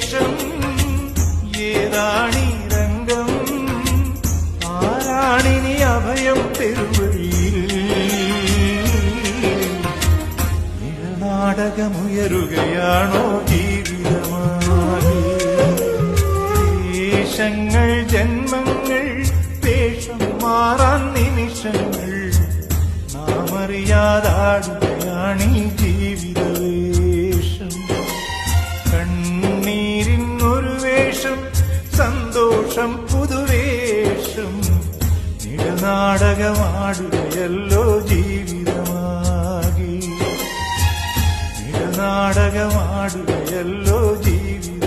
വേഷം ഏതാണി രംഗം? ആരാണിനി അഭയം പെരുവഴിയിൽ നാടകമുയരുകയാണോ ജീവിതമായി ദേശങ്ങൾ ജന്മങ്ങൾ വേഷം മാറാൻ നിമിഷങ്ങൾ. നാം അറിയാതാടുകയാണീ സന്തോഷം പുതുവേഷം നിഴനാടകമാടുകയല്ലോ ജീവിതമാകി. നിഴനാടകമാടുകയല്ലോ ജീവിതമാകി.